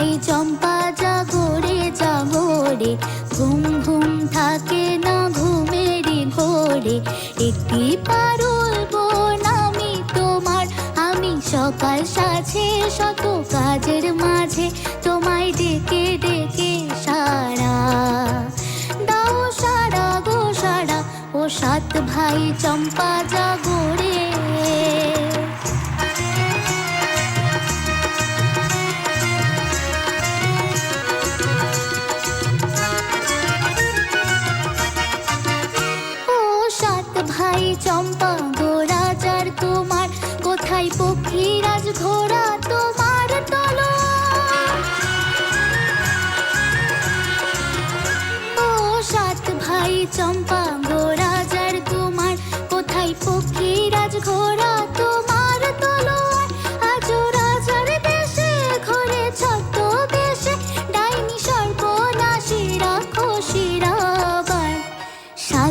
ভাই চম্পা জাগরে জাগরে, ঘুম ঘুম থাকে না ঘুমেরই ঘোরে। একটি পারুল বোন আমি তোমার, আমি সকাল সাঝে শত কাজের মাঝে তোমায় ডেকে ডেকে সারা। দাও সারা গো সারা, ও সাত ভাই চম্পা জাগরে চম্পা গোরা তোমার, কোথায় পক্ষীরাজ ঘোড়া তোমার ও সাত ভাই চম্পা গোরা তোমার, কোথায় পক্ষীরাজ ঘোড়া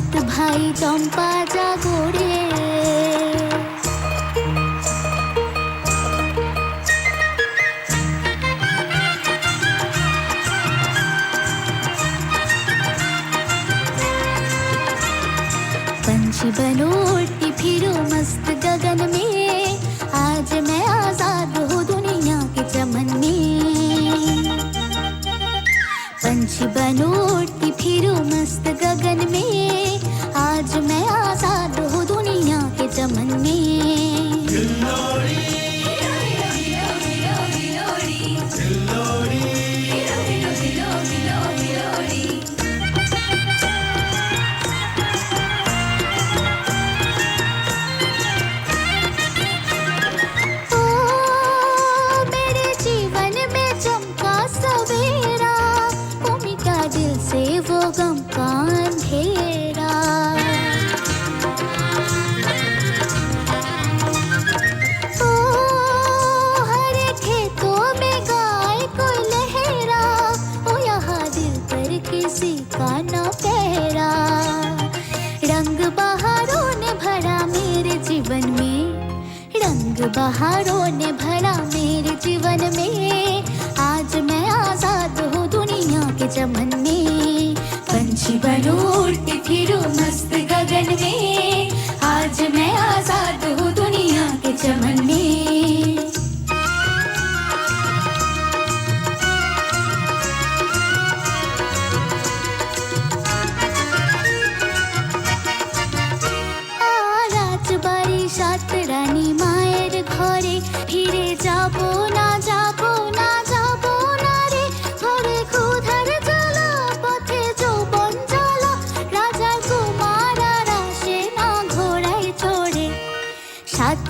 সাত ভাই চম্পা জাগরে पंछी बनो उड़ती फिरो मस्त गगन में आज मैं आजाद हूँ दुनिया के चमन में पंछी बनो उड़ती फिरो मस्त गगन में वो गम का अंधेरा। ओ को किसी का न रंग बहारों ने भरा मेरे जीवन में। रंग बहारों ने भरा मेरे जीवन में। आज मैं आज़ाद हूँ दुनिया के चमन में। दौड़ते फिरो मस्त।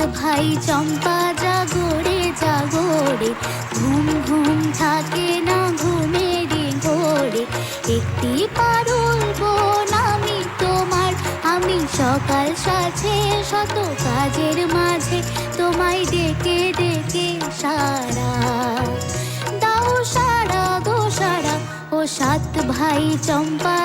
ভাই চম্পা জাগরে জাগরে, ঘুম ঘুম থাকে না ঘুমেরই ঘোরে। একটি পারুল বোন আমি তোমার, আমি সকাল সাথে শত কাজের মাঝে তোমায় ডেকে ডেকে সারা। দাও সারা গো সারা, ও সাত ভাই চম্পা